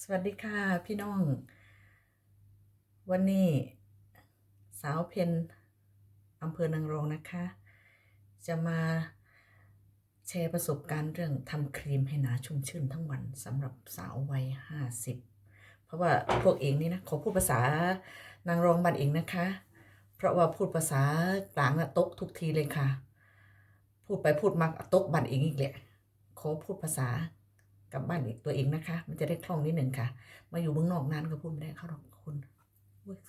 สวัสดีค่ะพี่น้อง วันนี้สาวเพนอำเภอนางรองนะคะ จะมาแชร์ประสบการณ์เรื่องทำครีมให้หนาชุ่มชื่นทั้งวันสำหรับสาววัยห้าสิบเพราะว่าพวกเองนี่นะขอพูดภาษานางรองบันเองนะคะ เพราะว่าพูดภาษากลางนะตกทุกทีเลยค่ะ พูดไปพูดมาตกบันเองอีกแหละขอพูดภาษา กลับบ้านอีกตัวเองนะคะ มันจะได้คล่องนิดหนึ่งค่ะ มาอยู่เมืองนอกนานก็พูดไม่ได้เขาหรอกคุณ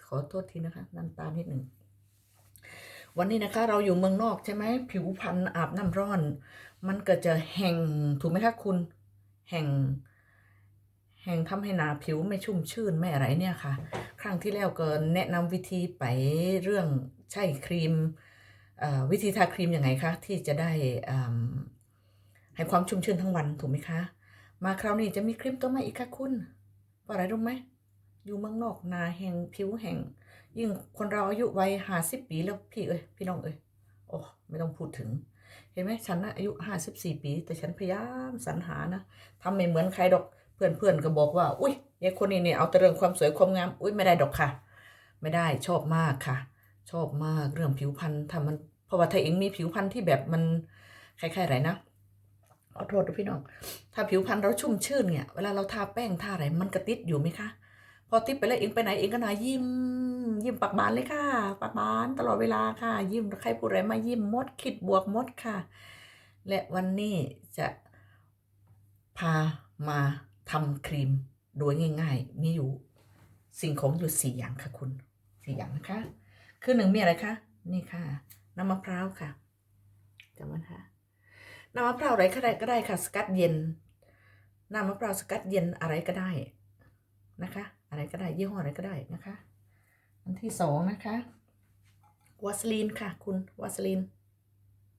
ขอโทษทีนะคะน้ำตานิดหนึ่งวันนี้นะคะเราอยู่เมืองนอกใช่ไหมผิวพรรณอาบน้ำร้อน มันก็จะแห้งถูกไหมคะคุณแห้งแห้งทำให้หนาผิวไม่ชุ่มชื่นไม่อะไรเนี่ยค่ะ ครั้งที่แล้วก็แนะนำวิธีไปเรื่องใช้ครีมอ่อวิธีทาครีมยังไงคะที่จะได้อ่าให้ความชุ่มชื่นทั้งวันถูกไหมคะ มาคราวนี้จะมีคลิปตัวใหม่อีกค่ะคุณว่าอะไรรู้ไหม อยู่เมืองนอกนาแห้งผิวแห้งยิ่งคนเราอายุวัยห้าสิบปีแล้วพี่เอ้ยพี่น้องเอ้ยโอ้ไม่ต้องพูดถึง เห็นไหมฉันนะอายุห้าสิบสี่ปี แต่ฉันพยายามสรรหานะทำไม่เหมือนใครดอกเพื่อนเพื่อนก็บอกว่า อุ้ยยายคนนี้เนี่ยเอาแต่เรื่องความสวยความงามอุ้ยไม่ได้ดอกค่ะ ไม่ได้ชอบมากค่ะ ชอบมากเรื่องผิวพรรณทำมันเพราะว่าถ้าเองมีผิวพรรณที่แบบมันคล้ายๆอะไรนะ ขอโทษนะพี่น้อง ถ้าผิวพรรณเราชุ่มชื่นเนี่ยเวลาเราทาแป้งทาอะไรมันกระติดอยู่ไหมคะ พอติดไปแล้วเองไปไหนเองก็นายิ้ม ยิ้มปากบานเลยค่ะ ปากบานตลอดเวลาค่ะ ยิ้มใครพูดอะไรมายิ้มมดคิดบวกมดค่ะ และวันนี้จะพามาทำครีมโดยง่าย ๆ มีอยู่สิ่งของอยู่สี่อย่างค่ะคุณสี่อย่างนะคะ คือหนึ่งมีอะไรคะ นี่ค่ะ น้ำมะพร้าวค่ะจำไว้นะคะ น้ำมะพร้าวอะไรก็ได้ก็ได้ค่ะ สกัดเย็น น้ำมะพร้าวสกัดเย็นอะไรก็ได้นะคะ อะไรก็ได้ยี่ห้ออะไรก็ได้นะคะ อันที่สองนะคะวาสลีนค่ะ คุณวาสลีน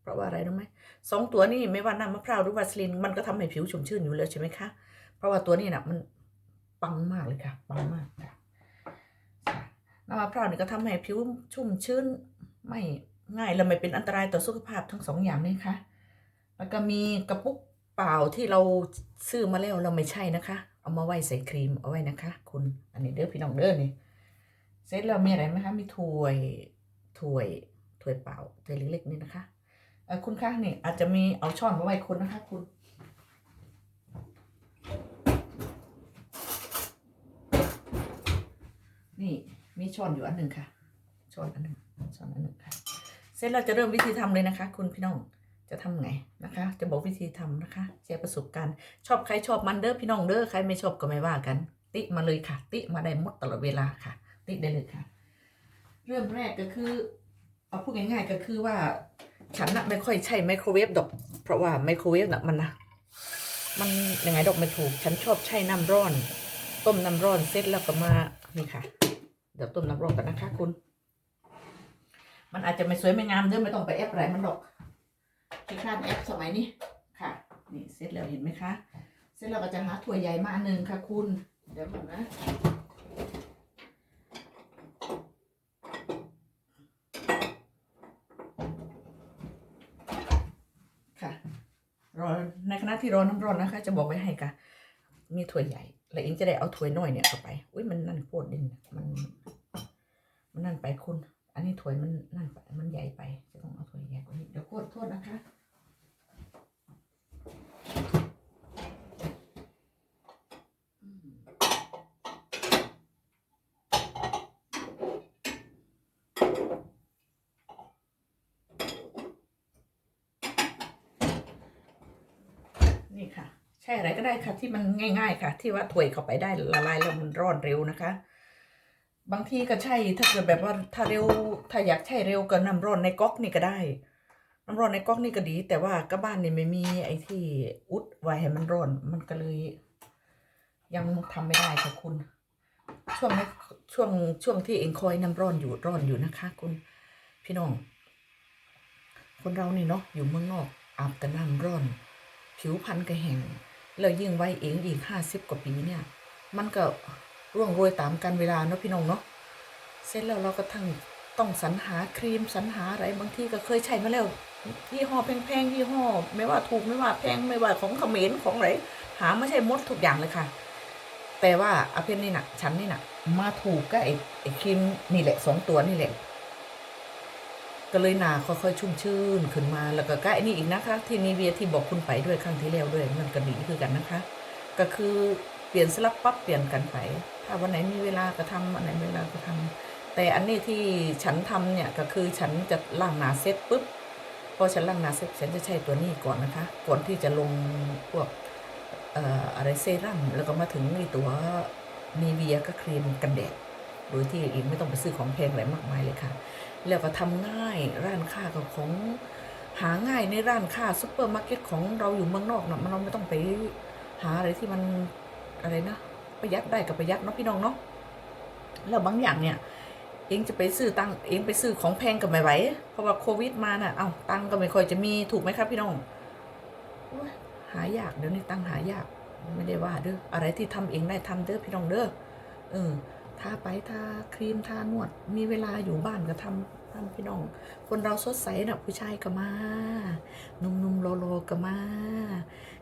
เพราะว่าอะไรรู้ไหมสองตัวนี่ไม่ว่าน้ำมะพร้าวหรือวาสลีนมันก็ทำให้ผิวชุ่มชื่นอยู่แล้วใช่ไหมคะ เพราะว่าตัวนี้นะมันปังมากเลยค่ะปังมากค่ะน้ำมะพร้าวนี่ก็ทำให้ผิวชุ่มชื้นไม่ง่ายและไม่เป็นอันตรายต่อสุขภาพทั้งสองอย่างนี่ค่ะ แล้วก็มีกระปุกเปล่าที่เราซื้อมาแล้วเราไม่ใช่นะคะ เอามาไว้ใส่ครีมเอาไว้นะคะ คุณอันนี้เด้อพี่น้องเด้อนี่เสร็จแล้วมีอะไรไหมคะมีถ้วยถ้วยถ้วยเปล่าถ้วยเล็กๆนี่นะคะคุณคะนี่อาจจะมีเอาช้อนมาไว้คุณนะคะ คุณนี่มีช้อนอยู่อันหนึ่งค่ะช้อนอันหนึ่งช้อนอันหนึ่งค่ะ เสร็จเราจะเริ่มวิธีทำเลยนะคะ คุณพี่น้อง จะทำไงนะคะ จะบอกวิธีทำนะคะแชร์ประสบการณ์ ชอบใครชอบมันเด้อพี่น้องเด้อใครไม่ชอบก็ไม่ว่ากัน ติมาเลยค่ะ ติมาได้หมดตลอดเวลาค่ะ ติได้เลยค่ะ เริ่มแรกก็คือ เอาพูดง่ายๆก็คือว่า ฉันน่ะไม่ค่อยใช้ไมโครเวฟดอก เพราะว่าไมโครเวฟน่ะมันนะมันยังไงดอกไม่ถูก ฉันชอบใช้น้ำร้อน ต้มน้ำร้อนเสร็จแล้วก็มานี่ค่ะ เดี๋ยวต้มน้ำร้อนกันนะคะคุณ มันอาจจะไม่สวยไม่งามเด้อไม่ต้องไปแอปอะไรมันดอก ที่ข้านแอปสมัยนี้ค่ะ นี่เสร็จแล้วเห็นไหมคะเสร็จแล้วก็จะหาถั่วใหญ่มาอันหนึ่งค่ะคุณ เดี๋ยวก่อนนะค่ะรอในขณะที่รอน้ำร้อนนะคะ จะบอกไว้ให้ค่ะ มีถั่วใหญ่ แล้วเองจะได้เอาถั่วน้อยเนี่ยเข้าไป อุ้ยมันนั่นโคตรดินมัน มันนั่นไปคุณ อันนี้ถั่วมันนั่นไปมันใหญ่ไปจะต้องเอาถั่วใหญ่กว่านี้เดี๋ยวโคตรโทษนะคะนี่ค่ะ ใช่อะไรก็ได้ค่ะที่มันง่าย ๆ ค่ะ ที่ว่าถวยเข้าไปได้ละลายแล้วมันร้อนเร็วนะคะ บางทีก็ใช่ถ้าเกิดแบบว่าถ้าเร็วถ้าอยากใช้เร็วก็น้ำร้อนในก๊อกนี่ก็ได้ น้ำร้อนในก๊อกนี่ก็ดี แต่ว่าก็บ้านนี่ไม่มีไอ้ที่อุดไว้ให้มันร้อนมันก็เลย ยังทำไม่ได้ค่ะคุณ ช่วงนี้ช่วงช่วงที่เองคอยน้ำร้อนอยู่ร้อนอยู่นะคะ คุณพี่น้อง คนเรานี่เนาะอยู่เมืองนอกอาบแต่น้ำร้อน ผิวพรรณก็แห้งแล้วยิ่งวัยเองอีกห้าสิบกว่าปีเนี่ย มันก็ ร่วงโรยตามกันเวลาเนาะพี่น้องเนาะเสร็จแล้วเราก็ทั้งต้องสรรหาครีมสรรหาอะไรบางทีก็เคยใช้มาแล้วยี่ห้อแพงๆยี่ห้อ ไม่ว่าถูกไม่ว่าแพงไม่ว่าของเขมรของอะไรหาไม่ใช่มดทุกอย่างเลยค่ะ แต่ว่าอาเพนนี่น่ะฉันนี่น่ะมาถูกก็ไอ้ไอ้ครีมนี่แหละสองตัวนี่แหละก็เลยหนาค่อยๆชุ่มชื่นขึ้นมาแล้วก็ใกล้นี่อีกนะคะ ที่นีเวียที่บอกคุณไปด้วยครั้งที่แล้วด้วยมันก็ดีคือกันนะคะ ก็คือเปลี่ยนสลับปั๊บเปลี่ยนกันไป วันไหนมีเวลาก็ทำอันไหนไม่มีเวลาก็ทำแต่อันนี้ที่ฉันทำเนี่ยก็คือฉันจะล้างหนาเสร็จปุ๊บพอฉันล้างหนาเสร็จฉันจะใช้ตัวนี้ก่อนนะคะ ก่อนที่จะลงพวกเอ่ออะไรเซรั่มแล้วก็มาถึงในตัวนีเวียก็ครีมกันแดด โดยที่อิงไม่ต้องไปซื้อของแพงอะไรมากมายเลยค่ะ แล้วก็ทำง่ายร้านค้ากับของหาง่ายในร้านค้าซุปเปอร์มาร์เก็ตของเราอยู่เมืองนอกเนาะมันเราไม่ต้องไปหาอะไรที่มันอะไรนะ ประหยัดได้กับประหยัดเนาะพี่น้องเนาะแล้วบางอย่างเนี่ย เองจะไปซื้อตังเองไปซื้อของแพงก็ไม่ไหวเพราะว่าโควิดมาน่ะเอาตังก็ไม่ค่อยจะมีถูกไหมครับพี่น้องโอ้ยหายากเดี๋ยวนี้ตังหายากไม่ได้ว่าเด้ออะไรที่ทำเองได้ทำเด้อพี่น้องเด้อเออทาไปทาครีมทานวด มีเวลาอยู่บ้านก็ทำ ทำพี่น้อง คนเราสดใสนะผู้ชายก็มาหนุ่มๆโลโลก็มา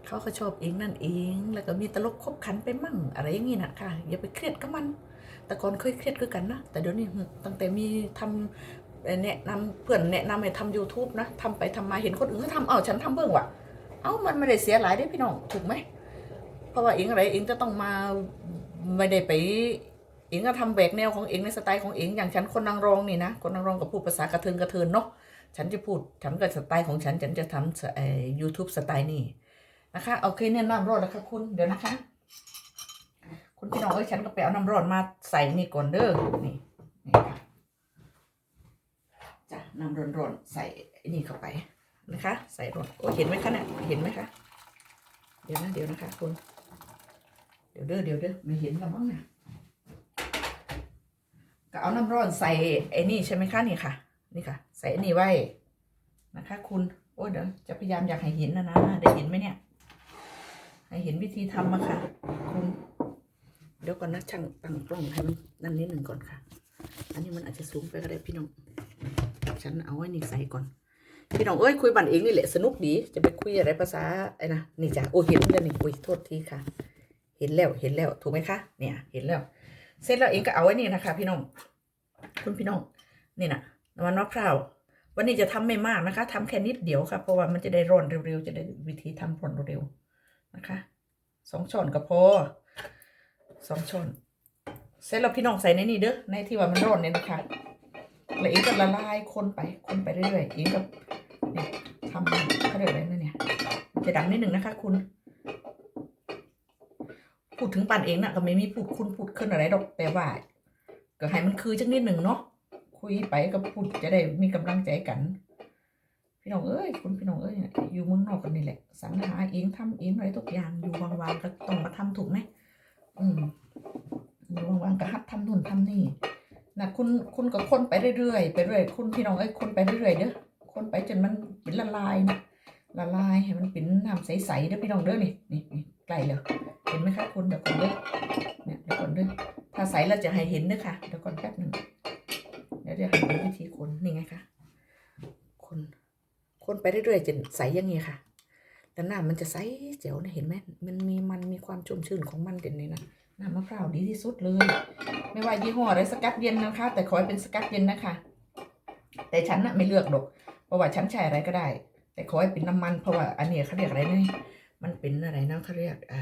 เขาก็ชอบเองนั่นเอง แล้วก็มีตลกคบขันไปมั่ง อะไรอย่างงี้นะค่ะ อย่าไปเครียดกับมัน แต่ก่อนเคยเครียดคือกันนะ แต่เดี๋ยวนี้ตั้งแต่มีทำเอ่อแนะนำเพื่อนแนะนำให้ทำ YouTube นะทำไปทำมาเห็นคนอื่นเขาทำเอ้าฉันทำเบื้องว่ะ เอ้ามันไม่ได้เสียหลายได้พี่น้องถูกไหม เพราะว่าเองอะไรเองจะต้องมาไม่ได้ไป เองก็ทำแบกแนวของเองในสไตล์ของเองอย่างฉันคนนางรองนี่นะคนนางรองกับพูดภาษากระเทินกระเทินเนาะฉันจะพูดฉันกับสไตล์ของฉันฉันจะทำเอ่อยูทูบสไตล์นี่นะคะโอเคเนี่ยน้ำร้อนแล้วค่ะคุณเดี๋ยวนะคะ คุณพี่น้องเอ้ยฉันก็ไปเอาน้ำร้อนมาใส่นี่ก่อนเด้อนี่นี่ค่ะจ้ะน้ำร้อนๆใส่นี่เข้าไปนะคะ ใส่ร้อนโอ้เห็นไหมคะเนี่ยเห็นไหมคะเดี๋ยวนะเดี๋ยวนะคะคุณเดี๋ยวเด้อเดี๋ยวเด้อไม่เห็นแล้วมั้งนี่ย ก็เอาน้ำร้อนใส่ไอ้นี่ใช่ไหมคะนี่ค่ะ นี่ค่ะ ใส่ไอ้นี่ไว้นะคะ คุณโอ้เดี๋ยวจะพยายามอยากให้เห็นนะนะได้เห็นไหมเนี่ย ให้เห็นวิธีทำมาค่ะ คุณ เดี๋ยวก่อนนะช่างตั้งกล้องให้มันนั่นนิดหนึ่งก่อนค่ะ อันนี้มันอาจจะสูงไปก็ได้พี่น้องฉันเอาไว้นี่ใส่ก่อนพี่น้องเอ้ยคุยบันเองนี่แหละสนุกดีจะไปคุยอะไรภาษาไอ้นะนี่จ้ะโอ้เห็นแล้วนี่อุ้ยโทษทีค่ะ เห็นแล้วเห็นแล้วถูกไหมคะเนี่ย เห็นแล้ว เสร็จแล้วเองก็เอาไว้นี่นะคะ พี่น้อง คุณพี่น้อง นี่นะน้ำมันมะพร้าว วันนี้จะทำไม่มากนะคะทำแค่นิดเดียวค่ะ เพราะว่ามันจะได้ร่อนเร็วๆ จะได้วิธีทำร่อนเร็วๆนะคะ สองช้อนก็พอสองช้อน เสร็จแล้วพี่น้องใส่ในนี่เด้อ ในที่ว่ามันร่อนเนี่ยนะคะ แล้วเองก็ละลายคนไป คนไปเรื่อยๆเองก็เนี่ยทำเขาเรียกอะไรนะเนี่ยจะดังนิดหนึ่งนะคะ คุณ พูดถึงปันเองนะก็ไม่มีพูดคุณพูดขึ้นอะไรดอกแต่ว่าก็ให้มันคือจังนิดหนึ่งเนาะคุยไปก็พูดจะได้มีกำลังใจกัน พี่น้องเอ้ยคุณพี่น้องเอ้ยอยู่เมืองนอกกันนี่แหละสรรหาเองทำเองอะไรทุกอย่างอยู่วางๆก็ต้องมาทำถูกไหมอืมอยู่วางๆก็หัดทำนู่นทำนี่นะคุณคุณก็คนไปเรื่อยๆไปเรื่อยคุณพี่น้องเอ้ยคนไปเรื่อยๆเด้อคนไปจนมันเป็นละลายนะละลายให้มันเป็นน้ำใสๆเด้อพี่น้องเด้อนี่นี่ นี่ใกล้แล้วเห็นไหมคะคุณเดี๋ยวก่อนด้วยเนี่ยเดี๋ยวก่อนด้วยถ้าใสเราจะให้เห็นด้วยค่ะเดี๋ยวก่อนแป๊บหนึ่งเดี๋ยวจะให้ดูวิธีคนนี่ไงคะคนคนไปเรื่อยๆจะใสอยังไงค่ะแล้วน้ำมันจะใสแจ๋วนะเห็นไหมมันมีมันมีความชุ่มชื่นของมันเด่นเลยนะน้ำมะพร้าวดีที่สุดเลย ไม่ว่ายี่ห้ออะไรสกัดเย็นนะคะ แต่ขอให้เป็นสกัดเย็นนะคะ แต่ฉันน่ะไม่เลือกหรอกเพราะว่าฉันใช้อะไรก็ได้ แต่ขอให้เป็นน้ำมันเพราะว่าอันนี้เขาเรียกอะไรเนี่ย มันเป็นอะไรนะเขาเรียกอ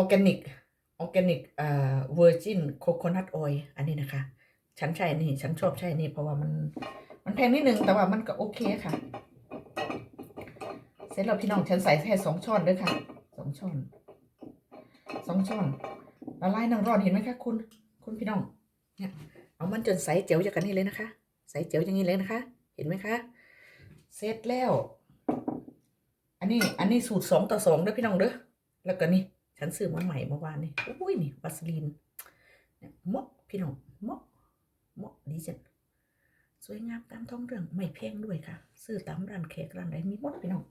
อร์แกนิกออร์แกนิกเวอร์จินโคโคนัทออยอันนี้นะคะ ฉันใช้นี่ฉันชอบใช้นนี่เพราะว่ามันมันแพงนิดนึงแต่ว่ามันก็โอเคค่ะ เสร็จแล้วพี่น้องฉันใส่แค่สองช้อนด้วยค่ะสองช้อนสองช้อนละลายน้ำร้อนเห็นไหมคะคุณคุณพี่น้องเนี่ยเอามันจนใสเจ๋วอย่างนี้เลยนะคะ ใสเจ๋วอย่างนี้เลยนะคะ เห็นไหมคะ เสร็จแล้ว อันนี้ อันนี้สูตรสองต่อสองเด้อพี่น้องเด้อ แล้วก็นี่ฉันซื้อมาใหม่เมื่อวานนี่อุ้ยนี่วัสลีนเนี่ยมาะพี่น้องมาะมาะดีจังสวยงามตามท้องเรื่องไม่แพงด้วยค่ะ ซื้อตามร้านแขกร้านไหนมีหมดพี่น้อง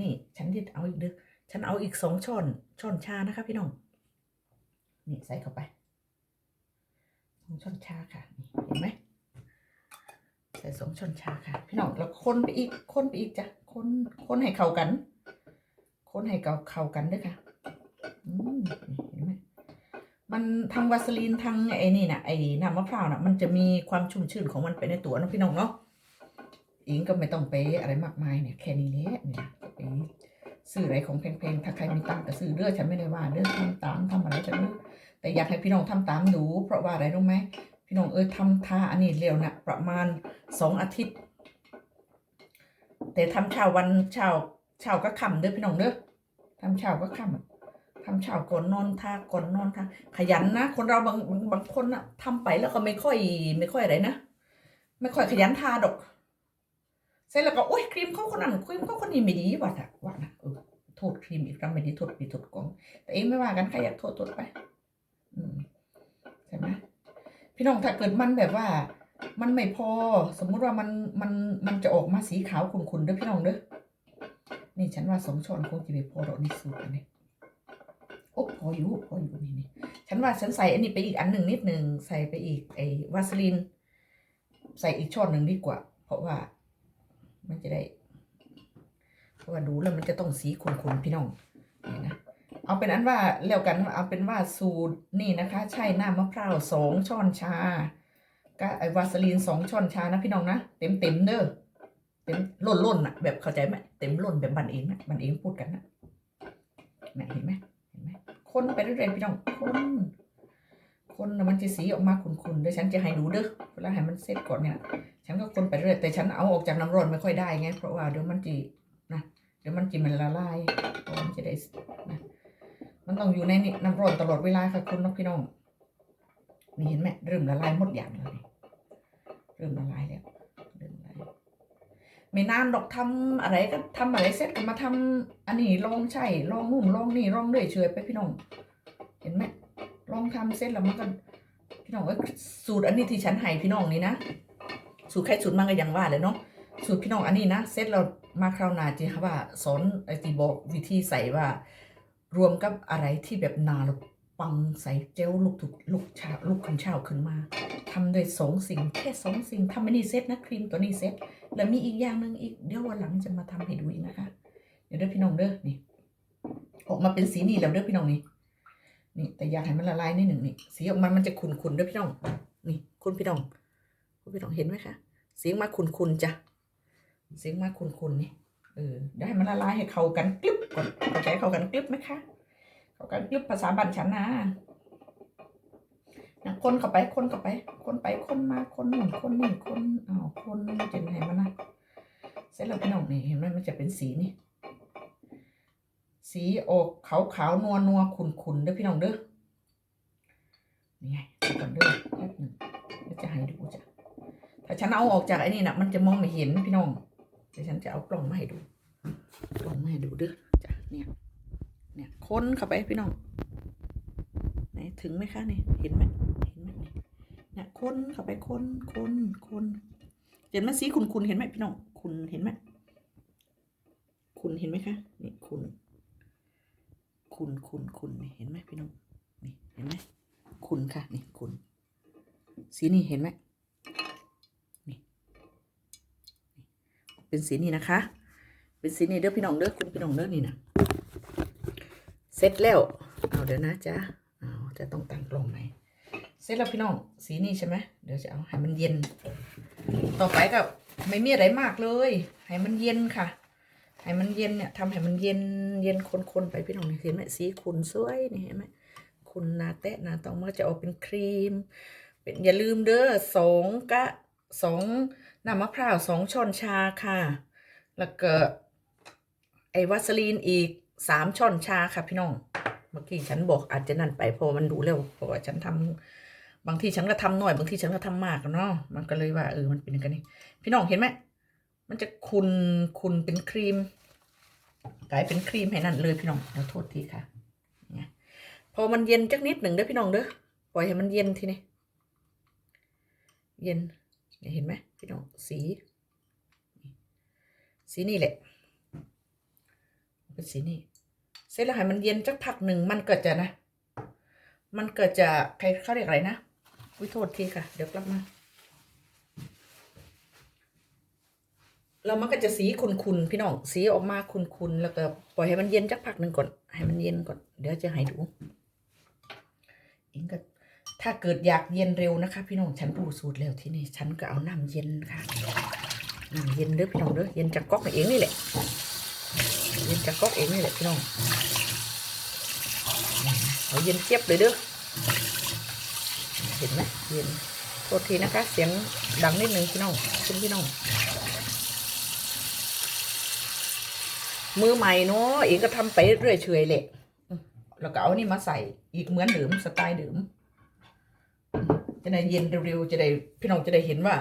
นี่ฉันจะเอาอีกเด้อฉันเอาอีกสองช้อนช้อนชานะคะ พี่น้อง นี่ใส่เข้าไปสองช้อนชาค่ะนี่เห็นไหม ใส่สองช้อนชาค่ะ พี่น้องแล้วคนไปอีกคนไปอีกจ้ะคนคนให้เข้ากัน คนให้เกาเข้ากันด้วยค่ะมมันทางวาสลีนทางไอ้นี่นะไอ้น้ำมะพร้าวนะมันจะมีความชุ่มชื่นของมันไปในตัวนะพี่น้องเนาะอิงก็ไม่ต้องไปอะไรมากมายเนี่ยแค่นี้แหละเนี่ยไปซื้ออะไรของแพงๆถ้าใครมีตังค์ก็ซื้อเด้อฉันไม่ได้ว่าเด้อทำตามทำอะไรฉันด้อแต่อยากให้พี่น้องทำตามดูเพราะว่าอะไรรู้ไหม พี่น้องเออทำท่าอันนี้เร็วนะประมาณสองอาทิตย์ แต่ทำเช้าวันเช้าเช้าก็ค่ำเด้อพี่น้องเด้อทำเช้าก็ค่ำทำเช้าก่อนนอนท่าก่อนนอนท่าขยันนะคนเราบางบางบางคนอะทำไปแล้วก็ไม่ค่อย ไม่ค่อยอะไรนะไม่ค่อยขยันทาดอกเสร็จแล้วก็โอ๊ยครีมเขาคนนั้นครีมเขาคนนี้ไม่ดีว่ะจ้ะว่านะเออโทษครีมอีกครั้งไม่ดีโทษปีโทษกองแต่เองไม่ว่ากันใครอยากโทษโทษไป อืมใช่ไหม พี่น้องถ้าเกิดมันแบบว่า มันไม่พอ สมมุติว่ามันมันมันจะออกมาสีขาวขุ่นๆเด้อพี่น้องเด้อนี่ฉันว่าสองช้อนคงจะไม่พอดอกนี่สูตรอันนี้โอ้พออยู่พออยู่นี่นี่ฉันว่าฉันใส่อันนี้ไปอีกอันหนึ่งนิดหนึ่งใส่ไปอีกไอ้วาสลิน ใส่อีกช้อนหนึ่งดีกว่า เพราะว่า มันจะได้ เพราะว่าดูแล้วมันจะต้องสีขุ่นๆพี่น้องนี่นะ เอาเป็นอันว่าแล้วกันเอาเป็นว่าสูตรนี่นะคะ ใช่น้ำมะพร้าวสองช้อนชาก็ไอวาสลีนสองช้อนชานะพี่น้องนะเต็มเต็มเด้อเต็มล้นล้นอะแบบเข้าใจไหมเต็มล้นแบบบันเองนะบันเองพูดกันนะนะเห็นไหมเห็นไหมคนไปเรื่อยๆพี่น้องคนคนน่ะมันจะสีออกมาขุ่นๆเดี๋ยวฉันจะให้ดูเด้อเวลาให้มันเสร็จก่อนเนี่ย ฉันก็คนไปเรื่อยแต่ฉันเอาออกจากน้ำร้อนไม่ค่อยได้ไงเพราะว่าเดี๋ยวมันจีนะเดี๋ยวมันจีมันละลายมันจะได้นะ มันต้องอยู่ในนี่น้ำร้อนตลอดเวลาค่ะคุณนกพี่น้องนี่เห็นไหมเริ่มละลายหมดอย่างแล้วนี่เริ่มละลายแล้วเริ่มละลายไม่นานดอกทำอะไรก็ทำอะไรเสร็จก็มาทำอันนี้ลองใช่ลองนู่นลองนี่ลองเรื่อยเฉยไปพี่น้อง เห็นไหมลองทำเสร็จแล้วมันก็พี่น้องเอ้ยสูตรอันนี้ที่ฉันให้พี่น้องนี่นะสูตรใครสูตรมันก็ยังว่าเลยเนาะสูตรพี่น้องอันนี้นะเสร็จเรามาคราวหน้าจีค่ะว่าสอนไอตีบอกวิธีใส่ว่า รวมกับอะไรที่แบบนาล้วปังใส่เจลลูกถูกลูกชาลูกคุณเช่าขึ้นมาทำโดยสองสิ่งแค่สองสิ่งทำไม่นี่เซ็ตนะครีมตัวนี้เซ็ตแล้วมีอีกอย่างหนึ่งอีก เดี๋ยววันหลังจะมาทำให้ดูอีกนะคะ เดี๋ยวเด้อพี่น้องเด้อนี่ ออกมาเป็นสีนี่แล้วเด้อพี่น้องนี่นี่ แต่อยากให้มันละลายนิดหนึ่งนี่สีออกมามันจะขุ่นๆเด้อพี่น้อง นี่ คุณพี่น้องคุณพี่น้องเห็นไหมคะสีมาขุ่นๆจ้ะสีมาขุ่นๆนี่ เออได้ให้มันละลายให้เข้ากันกลึบก่อนเข้าใจเข้ากันกลึบไหมคะ เขาก็ยุบภาษาบันฉันนะนะคนเข้าไปคนเข้าไป คนไปคนมาคนหนุนคนหนี่คนอ้าวคนจะไหนมันนะเสร็จแล้วพี่น้องนี่เห็นไหมมันจะเป็นสีนี่ สีออกขาวขาวนัวนัวขุนขุนเด้อพี่น้องเด้อนี่ไงก่อนเด้อแป๊บหนึ่งเดี๋ยวจะให้ดูจ้ะถ้าฉันเอาออกจากไอ้นี่นะมันจะมองไม่เห็นพี่น้อง เดี๋ยวฉันจะเอากล่องมาให้ดู กล่องมาให้ดูเด้อจ้ะเนี่ย เนี่ยคนเข้าไปพี่น้องไหนถึงไหมคะเนี่ยเห็นไหมเห็นไหมเนี่ยคนเข้าไปคนคนคนเห็นมันสีขุนขุนๆเห็นไหมพี่น้องขุนเห็นไหมขุนเห็นไหมคะนี่ขุนขุนขุนขุนนี่เห็นไหมพี่น้องนี่เห็นไหมขุนค่ะนี่ขุนสีนี่เห็นไหมนี่นี่ เป็นสีนี้นะคะ เป็นสีนี้เด้อพี่น้องเด้อคุณพี่น้องเด้อนี่นะเสร็จแล้วเอาเดี๋ยวนะจ๊ะเอาจะต้องตั้งกล้องไหมเสร็จแล้วพี่น้องสีนี้ใช่ไหมเดี๋ยวจะเอาให้มันเย็น ต่อไปก็ไม่มีอะไรมากเลยให้มันเย็นค่ะให้มันเย็นเนี่ยทำให้มันเย็นเย็นคนๆไปพี่น้องเห็นไหมสีขุนสวยนี่เห็นไหมขุนนาแตะนาตองมันก็จะออกเป็นครีม เป็นอย่าลืมเด้อสองกะสอง น้ำมะพร้าวสองช้อนชาค่ะ แล้วก็ไอวัสลีนอีกสามช้อนชาค่ะพี่น้อง เมื่อกี้ฉันบอกอาจจะนั่นไปเพราะมันดูเร็วเพราะว่าฉันทำบางทีฉันก็ทำหน่อย บางทีฉันก็ทำมากเนาะมันก็เลยว่าเออมันเป็นอย่นี้พี่น้องเห็นไหมมันจะคุนคุนเป็นครีม กลายเป็นครีมให้นั่นเลยพี่น้องเดี๋ยวโทษทีค่ะพอมันเย็นจักนิดหนึ่งเด้อพี่น้องเด้อปล่อยให้มันเย็นทีนี้เย็น เห็นไหมพี่น้องสี สีนี่แหละเป็นสีนี่เสร็จแล้วให้มันเย็นสักพักหนึ่งมันเก็จะนะ มันเก็จะใครเขาเรียกอะไรนะวิโทษทีค่ะ เดี๋ยวกลับมาแล้วมันก็จะสีขุนๆพี่น้องสีออกมาขุนๆแล้วก็ปล่อยให้มันเย็นสักพักหนึ่งก่อนให้มันเย็นก่อน เดี๋ยวจะให้ดูเองก็ ถ้าเกิดอยากเย็นเร็วนะคะ พี่น้องฉันรู้สูตรแล้วที่นี่ฉันก็เอาน้ำเย็นค่ะน้ำเย็นเด้อพี่น้องเด้อเย็นจากก๊อกเองนี่แหละเย็นจากก๊อกเองนี่แหละพี่น้องเอาเย็นเจี๊ยบเลยเด้อเห็นไหมเย็นโทษทีนะคะ เสียงดังนิดนึงพี่น้องคุณพี่น้องมือใหม่เนาะเองก็ทำไปเรื่อยเฉยแหละแล้วก็เอานี่มาใส่อีกเหมือนเดิมสไตล์เดิม จะได้เย็นเร็วๆจะได้พี่น้องจะได้เห็นว่า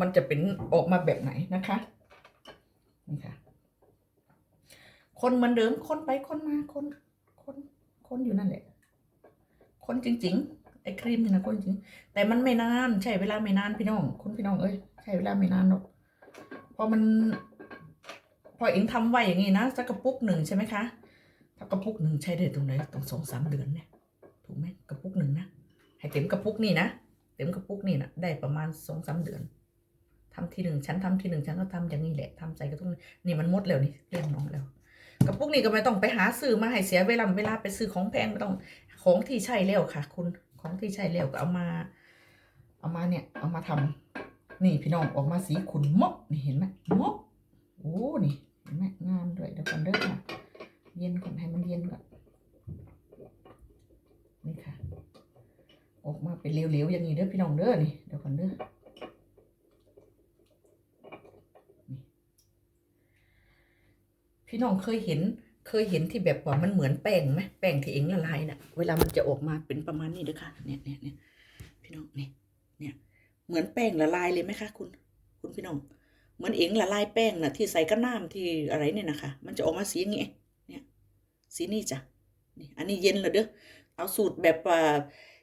มันจะเป็นออกมาแบบไหนนะคะนี่ค่ะ คนเหมือนเดิมคนไปคนมาคนคนคนอยู่นั่นแหละ คนจริง ๆ ไอ้ครีมนี่นะคนจริง แต่มันไม่นานใช้เวลาไม่นานพี่น้องคุณพี่น้องเอ้ยใช้เวลาไม่นานหรอกพราะมัน พอเองทำไว้อย่างงี้นะสักกระปุกหนึ่งใช่ไหมคะถ้ากระปุกหนึ่งใช้ได้ตรงไหนตรงสองสามเดือนเนี่ยถูกไหมกระปุกหนึ่งนะให้เต็มกระปุกนี่นะ เต็มกระปุกนี่นะได้ประมาณสองสามเดือนทำทีหนึ่งฉันทำทีหนึ่งฉันก็ทำอย่างนี้แหละทำใส่กระปุกนี่นี่มันหมดแล้วนี่เรียงน้องแล้ว กระปุกนี่ก็ไม่ต้องไปหาซื้อมาให้เสียเวลาเวลาไปซื้อของแพงไม่ต้องของที่ใช่แล้วค่ะ คุณของที่ใช่แล้วก็เอามา เอามาเนี่ย เอามาทำนี่พี่น้องออกมาสีขุ่นมกนี่เห็นไหมมกโอ้นี่เห็นไหมงามด้วยเดี๋ยวก่อนเด้อค่ะ เย็นก่อนให้มันเย็นก่อนนี่ค่ะ ออกมาเป็นเหลวๆอย่างนี้เด้อพี่น้องเด้อนี่เดี๋ยวก่อนเด้อพี่น้องเคยเห็น เคยเห็นที่แบบว่ามันเหมือนแป้งไหมแป้งที่เองละลายน่ะ เวลามันจะออกมาเป็นประมาณนี้เด้อค่ะเนี่ยเนี่ยเนี่ยพี่น้องนี่เนี่ย เหมือนแป้งละลายเลยไหมคะคุณ คุณพี่น้องเหมือนเองละลายแป้งน่ะ ที่ใส่กระน้ำที่อะไรเนี่ยนะคะ มันจะออกมาสีอย่างงี้เนี่ย สีนี่จ้ะนี่อันนี้เย็นแล้วเด้อเอาสูตรแบบว่า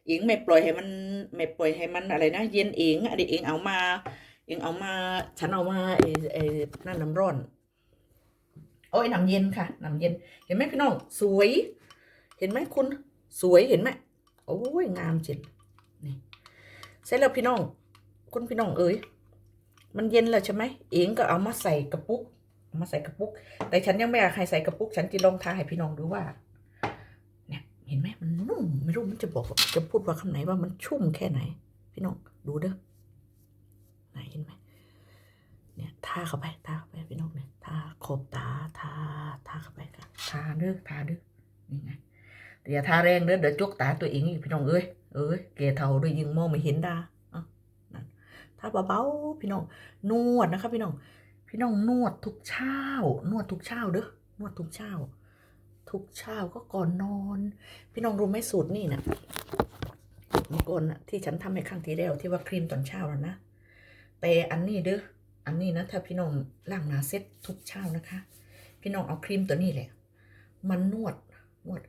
เองไม่ปล่อยให้มันไม่ปล่อยให้มันอะไรนะ เย็นเองอันนี้เองเอามาเองเอามา ฉันเอามาไอ้ไอ้นั่นน้ำร้อนโอ้ยน้ำเย็นค่ะน้ำเย็น เห็นไหมพี่น้องสวย เห็นไหมคุณสวยเห็นไหมโอ้ยงามจริงนี่เสร็จแล้วพี่น้อง คุณพี่น้องเอ๋ยมันเย็นแล้วใช่ไหมเองก็เอามาใส่กระปุกเอามาใส่กระปุก แต่ฉันยังไม่อยากให้ใส่กระปุก ฉันจะลองทาให้พี่น้องดูว่า ห็นไหมมันนุ่มไม่รู้มันจะบอกจะพูดว่าคำไหนว่ามันชุ่มแค่ไหน พี่น้องดูเด้อไหนเห็นไหมเนี่ยทาเข้าไปทาเข้าไปพี่น้องเนี่ยทาขอบตาทาทาเข้าไปค่ะทาเด้อทาเด้อนี่ไงแต่อย่าทาแรงเด้อเดี๋ยวจกตาตัวเองอีกพี่น้องเอ้ยเอ้ยเกเทาด้วยยิงมองไม่เห็นดาอะนั่นทาเบาๆพี่น้องนวดนะคะพี่น้องพี่น้องนวดทุกเช้า นวดทุกเช้าเด้อนวดทุกเช้า ทุกเช้าก็ก่อนนอน พี่น้องรู้ไหมสูตรนี่นะเมื่อก่อนนะที่ฉันทำให้ครั้งที่แล้วที่ว่าครีมตอนเช้าแล้วนะ แต่อันนี้เด้ออันนี้นะถ้าพี่น้องล้างหน้าเซ็ตทุกเช้านะคะ พี่น้องเอาครีมตัวนี้แหละ มันนวดนวด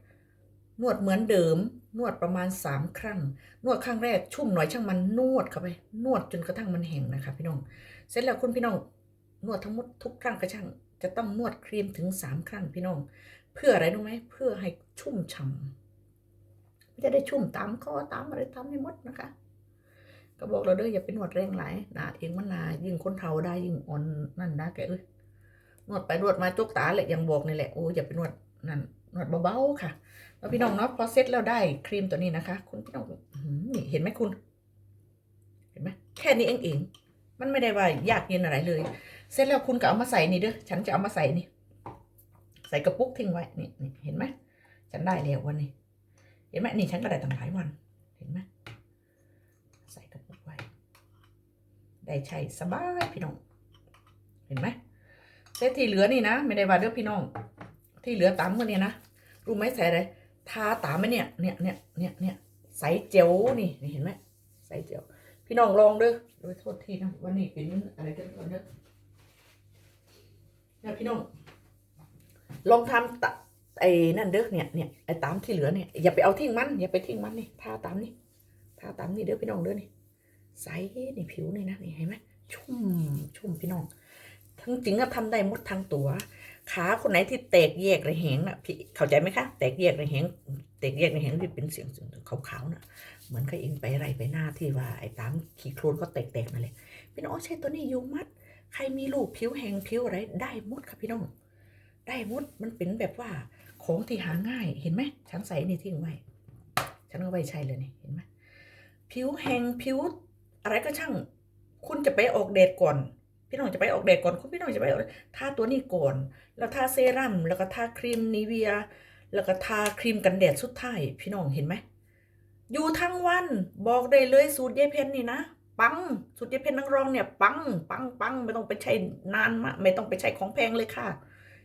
นวดเหมือนเดิม นวดประมาณสามครั้ง นวดครั้งแรกชุ่มหน่อยช่างมันนวดเข้าไป นวดจนกระทั่งมันแห้งนะคะ พี่น้อง เสร็จแล้วคุณพี่น้องนวดทั้งหมดทุกครั้งกระช่างจะต้องนวดครีมถึงสามครั้งพี่น้อง เพื่ออะไรรู้ไหมเพื่อให้ชุ่มฉ่ำจะได้ชุ่มตามคอตามอะไรตามให้หมดนะคะ ก็บอกเราเด้ออย่าไปนวดแรงหลายหนาเองมันหนายิ่งคนเฒ่าได้ยิ่งอ่อนนั่นนะแกเอ้ยนวดไปนวดมาจุกตาแหละยังบอกนี่แหละโอ้อย่าไปนวดนั่นนวดเบาๆค่ะ แล้วพี่น้องเนาะพอเซ็ตแล้วได้ครีมตัวนี้นะคะ คุณพี่น้องเห็นไหมคุณ เห็นไหมแค่นี้เองเองมันไม่ได้ว่ายากเย็นอะไรเลย เสร็จแล้วคุณก็เอามาใส่นี่เด้อฉันจะเอามาใส่นี่ ใส่กระปุกทิ้งไว้นี่นี่เห็นไหมฉันได้แล้ววันนี้ เห็นไหมนี่ฉันก็ได้ตั้งหลายวัน เห็นไหมใส่กระปุกไว้ ได้ใช้สบายพี่น้อง เห็นไหมเซตที่เหลือนี่นะ ไม่ได้ว่าเด้อพี่น้อง ที่เหลือตามกันเนี่ยนะรู้ไหมใส่อะไรทาตามไหมเนี่ยเนี่ยเนี่ยเนี่ยเนี่ยใส่เจลนี่นี่เห็นไหมใส่เจลพี่น้องลองเด้อโดยโทษทีนะวันนี้เป็นอะไรกันก่อนเด้อเนี่ยพี่น้อง ลองทำตไอ้นั่นเด้อเนี่ยเนี่ยไอ้ตามที่เหลือเนี่ยอย่าไปเอาทิ้งมันอย่าไปทิ้งมันนี่ทาตามนี่ทาตามนี่เด้อพี่น้องเด้อนี่ใสนี่ผิวนี่นะนี่เห็นไหมชุ่มชุ่มพี่น้องทั้งจริงก็ทำได้หมดทั้งตัว ขาคนไหนที่แตกแยกระแหงน่ะพี่เข้าใจไหมคะ แตกแยกระแหงแตกแยกระแหงที่เป็นเสียงขาวๆน่ะ เหมือนกับเองไปอะไรไปหน้าที่ว่าไอ้ตามขี้โคลนก็แตกๆนั่นแหละพี่น้องใช่ตัวนี้ยูมัด ใครมีลูกผิวแห้งผิวอะไรได้หมดค่ะพี่น้อง ได้หมดมันเป็นแบบว่าของที่หาง่ายเห็นไหมฉันใส่นี่ทิ้งไว้ ฉันก็ไปใช้เลยนี่เห็นไหมผิวแห้งผิว อะไรก็ช่าง คุณจะไปออกแดดก่อน พี่น้องจะไปออกแดดก่อนคุณพี่น้องจะไปออกทาตัวนี้ก่อน แล้วทาเซรั่มแล้วก็ทาครีมนีเวีย แล้วก็ทาครีมกันแดดสุดท้ายพี่น้องเห็นไหมอยู่ทั้งวันบอกได้เลยสูตรยายเพนนี่นะปังสูตรยายเพนนังรองเนี่ยปังปังปังไม่ต้องไปใช้นานมากไม่ต้องไปใช้ของแพงเลยค่ะ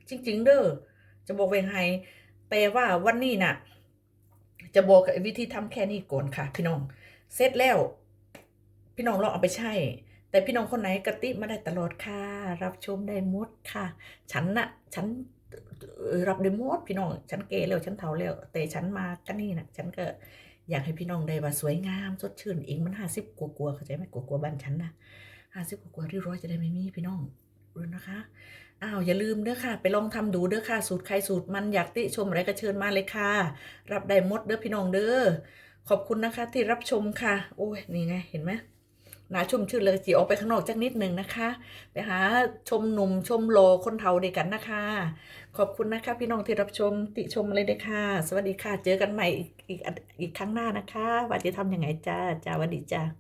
จริง ๆ เด้อจะบอกไว้ให้แต่ว่าวันนี้น่ะ จะบอกวิธีทำแค่นี้ก่อนค่ะ พี่น้องเสร็จแล้ว พี่น้องลองเอาไปใช้ แต่พี่น้องคนไหนกะติมาได้ตลอดค่ะ รับชมได้มดค่ะ ฉันน่ะฉันรับได้มดพี่น้อง ฉันเกแล้วฉันเฒ่าแล้วแต่ฉันมากันนี่น่ะ ฉันก็อยากให้พี่น้องได้ว่าสวยงามสดชื่นเองมันห้าสิบกว่าๆเข้าใจไหมกว่าๆบ้านฉันนะห้าสิบกว่าๆเรียบร้อยจะได้ไม่มีพี่น้องรู้นะคะ อ้าวอย่าลืมเด้อค่ะ ไปลองทำดูเด้อค่ะ สูตรใครสูตรมันอยากติชมอะไรก็เชิญมาเลยค่ะ รับได้หมดเด้อพี่น้องเด้อขอบคุณนะคะที่รับชมค่ะ โอ้ยนี่ไงเห็นไหมหนาชุ่มชื่นเลยจีออกไปข้างนอกจักนิดหนึ่งนะคะ ไปหาชมหนุ่มชมโลคนเทาด้วยกันนะคะ ขอบคุณนะคะพี่น้องที่รับชมติชมอะไรด้วยค่ะ สวัสดีค่ะ เจอกันใหม่อีกอีกอีกครั้งหน้านะคะว่าจะทำยังไงจ้าจ้าวัสดีจ้า